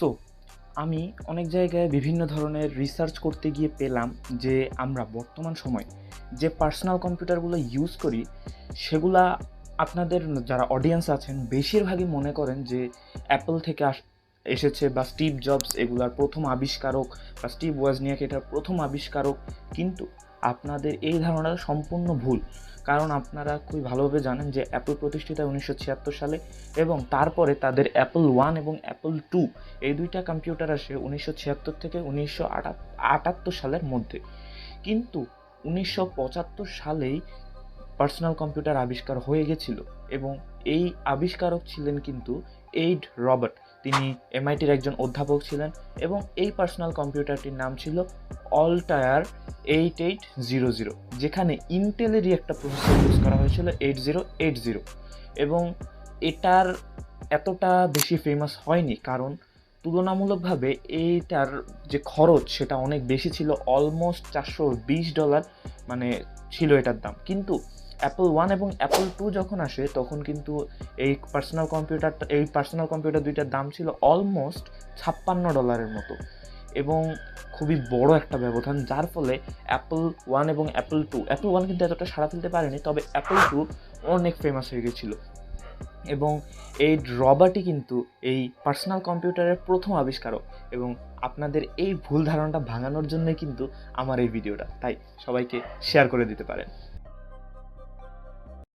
So আমি অনেক জায়গায় বিভিন্ন ধরনের রিসার্চ করতে গিয়ে পেলাম যে আমরা বর্তমান সময় যে পার্সোনাল কম্পিউটারগুলো ইউজ করি, সেগুলা আপনাদের যারা অডিয়েন্স আছেন বেশিরভাগই মনে করেন যে অ্যাপল থেকে আস, এসেছে বা স্টিভ জবস এগুলার প্রথম আবিষ্কারক বা স্টিভ ওয়াজনিয়াক এটার প্রথম আবিষ্কারক। কিন্তু আপনাদের এই ধারণা সম্পূর্ণ ভুল। কারণ আপনারা খুবই ভালোভাবে জানেন যে অ্যাপল প্রতিষ্ঠিত উনিশশো ছিয়াত্তর সালে এবং তারপরে তাদের অ্যাপল ওয়ান এবং অ্যাপল টু এই দুইটা কম্পিউটার আসে উনিশশো ছিয়াত্তর থেকে উনিশশো আটাত্তর সালের মধ্যে। কিন্তু উনিশশো পঁচাত্তর সালেই পার্সোনাল কম্পিউটার আবিষ্কার হয়ে গেছিল এবং এই আবিষ্কারক ছিলেন কিন্তু এইড রবার্ট তিনি এমআইটির একজন অধ্যাপক ছিলেন এবং এই পার্সোনাল কম্পিউটারটির নাম ছিল Altair eight eight zero zero যেখানে ইন্টেলেরই একটা প্রসেসর ইউজ করা হয়েছিল এইট জিরো এইট জিরো এবং এটার এতটা বেশি ফেমাস হয়নি কারণ তুলনামূলকভাবে এইটার যে খরচ সেটা অনেক বেশি ছিল অলমোস্ট চারশো বিশ ডলার মানে ছিল এটার দাম। কিন্তু অ্যাপল ওয়ান এবং অ্যাপল টু যখন আসে, তখন কিন্তু এই পার্সোনাল কম্পিউটারটা এই পার্সোনাল কম্পিউটার দুইটার দাম ছিল অলমোস্ট ছাপ্পান্ন ডলারের মতো। এবং খুবই বড় একটা ব্যবধান, যার ফলে অ্যাপল ওয়ান এবং অ্যাপল টু অ্যাপল ওয়ান কিন্তু এতটা সাড়া ফেলতে পারেনি, তবে অ্যাপল টু অনেক ফেমাস হয়ে গেছিল। এবং এই রবার্টই কিন্তু এই পার্সোনাল কম্পিউটারের প্রথম আবিষ্কারক এবং আপনাদের এই ভুল ধারণাটা ভাঙানোর জন্যই কিন্তু আমার এই ভিডিওটা তাই সবাইকে শেয়ার করে দিতে পারেন।